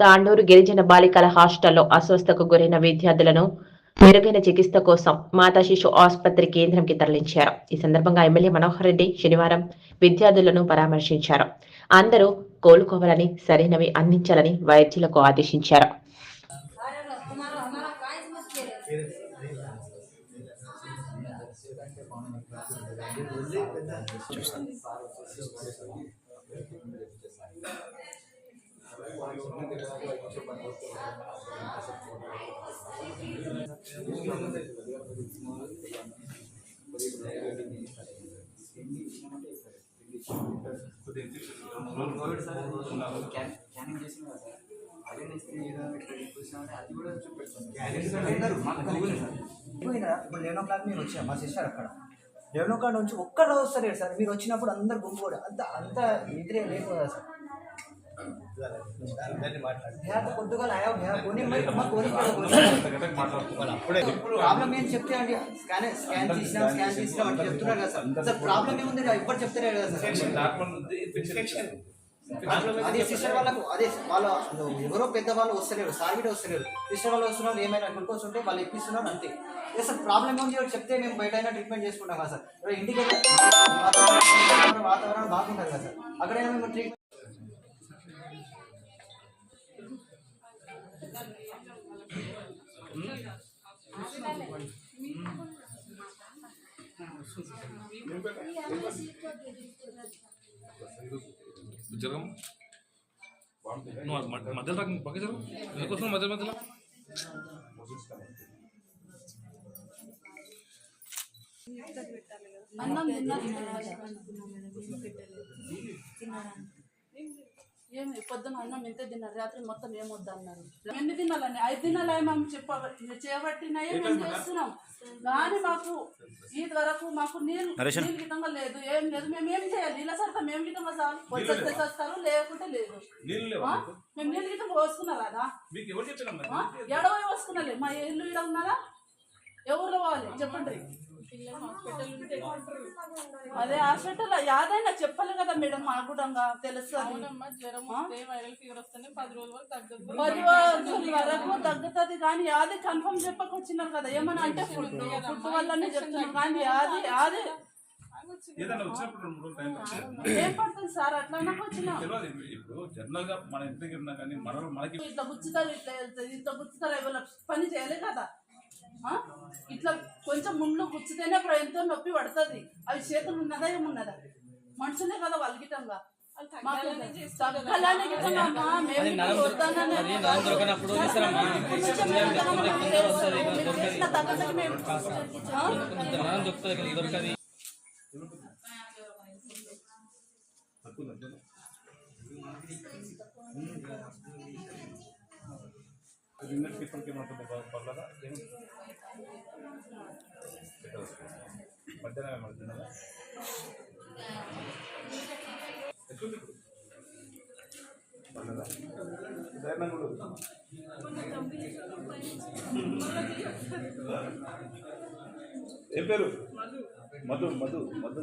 తాండూరు గిరిజన బాలికల హాస్టల్లో అస్వస్థకు గురైన విద్యార్థులను మెరుగైన చికిత్స కోసం మాతా శిశు ఆసుపత్రి కేంద్రంకి తరలించారు. ఈ సందర్భంగా ఎమ్మెల్యే మనోహర్ రెడ్డి శనివారం విద్యార్థులను పరామర్శించారు. అందరూ కోలుకోవాలని సరైనవి అందించాలని వైద్యులకు ఆదేశించారు. కోవిడ్ చేసిన సార్ అదే అది కూడా చూపెడుతుంది సార్ ఇప్పుడు లెవెన్ ఓ క్లాక్ మీరు వచ్చారు మా సిస్టర్ అక్కడ. లెవెన్ ఓ క్లాక్ నుంచి ఒక్కడ వస్తారు సార్. మీరు వచ్చినప్పుడు అందరు గుంపు కూడా. అంత అంత నిద్రే లేకపోదా సార్. ప్రాబ్లం ఏం చెప్తే అండి? స్కాన్ స్కాన్ చేసినా స్కాన్ చేసినా అంటే చెప్తున్నారు కదా సార్. సార్ ప్రాబ్లం ఏముంది? ఇప్పుడు చెప్తారే కదా సార్. అదే సిస్టర్ వాళ్ళకు అదే వాళ్ళ ఎవరో పెద్ద వాళ్ళు వస్తలేరు సార్ కూడా వస్తలేరు. సిస్టర్ వాళ్ళు వస్తున్నారు ఏమైనా గ్లూకోజ్ ఉంటే వాళ్ళు ఎక్కిస్తున్నారు అంతే. ఏ సార్ ప్రాబ్లం ఏముంది? ఎవరు చెప్తే మేము బయట అయినా ట్రీట్మెంట్ చేసుకుంటాం కదా సార్. ఇంటికి వాతావరణం బాగుంటుంది కదా సార్. అక్కడైనా మేము ట్రీట్మెంట్ జరగం నువ్వు మధ్యలో రాక పక్క జరగం. ఎందుకు మధ్య మధ్యలో అన్నం తిన్నారు? ఏమి పొద్దున అన్నం ఎంత తిన్నారు రాత్రి మొత్తం ఏం వద్దు అన్నారు ఎన్ని తినాలని? ఐదు తినాలి మేము చెప్ప చేపట్టినాయే మేము చేస్తున్నాం. కానీ మాకు ఈ వరకు మాకు నీళ్ళు నీళ్ళు లేదు. ఏం లేదు మేము ఏం చేయాలి? నీళ్ళ సరితా మేము గిట్టంగా చాలు వచ్చేస్తే వస్తారు లేకుంటే లేదు. మేము నీళ్ళు గిట్టంగా పోసుకున్నారా? ఎడవై పోసుకున్నాలే. మా ఇల్లు ఈడ ఉన్నదా ఎవరు పోవాలి చెప్పండి. అదే హాస్పిటల్ యాదైనా చెప్పాలి కదా మేడం మాకు కూడా తెలుస్తుంది. అవునమ్మా జ్వరం వస్తే వైరల్ ఫీవర్ వస్తేనే పది రోజుల వరకు పది రోజుల వరకు తగ్గుతుంది కానీ అది కన్ఫర్మ్ చెప్పకొచ్చినారు కదా. ఏమన్నా అంటే ఫుడ్ ఫుడ్ వల్లనే చెప్తున్నారు కానీ మన మనకి ఇట్లా గుచ్చుతారు ఇట్లా వెళ్తుంది ఇట్లా గుచ్చుతారు పని చేయలే కదా. ఆ? ఇట్లా కొంచెం ముండ్లు గుచ్చితేనే ఎంతో నొప్పి పడుతుంది అవి చేతులు ఉన్నదా ఏమున్నదా మనుషులే కదా వాళ్ళకిటంగా మాకు నిన్నటికి ఇప్పటికి ఏమంటుంది పర్లేదా ఏమి? మధ్యాహ్నం? ఎట్లుంది ఇప్పుడు? పర్లేదా? ధైర్యంగా ఉండు. ఏం పేరు మధు మధు మధు